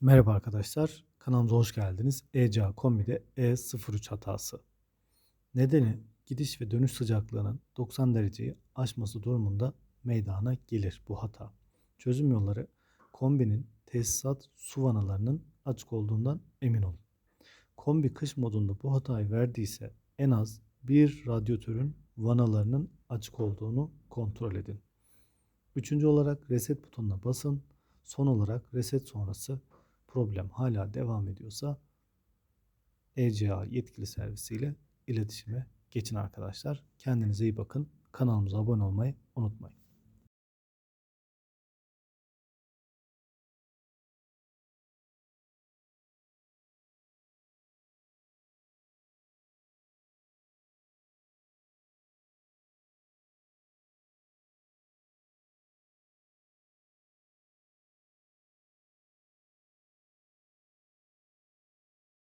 Merhaba arkadaşlar, kanalımıza hoş geldiniz. ECA kombide E03 hatası. Nedeni gidiş ve dönüş sıcaklığının 90 dereceyi aşması durumunda meydana gelir bu hata. Çözüm yolları kombinin tesisat su vanalarının açık olduğundan emin olun. Kombi kış modunda bu hatayı verdiyse en az bir radyatörün vanalarının açık olduğunu kontrol edin. Üçüncü olarak reset butonuna basın. Son olarak reset sonrası problem hala devam ediyorsa ECA yetkili servisiyle iletişime geçin arkadaşlar. Kendinize iyi bakın. Kanalımıza abone olmayı unutmayın.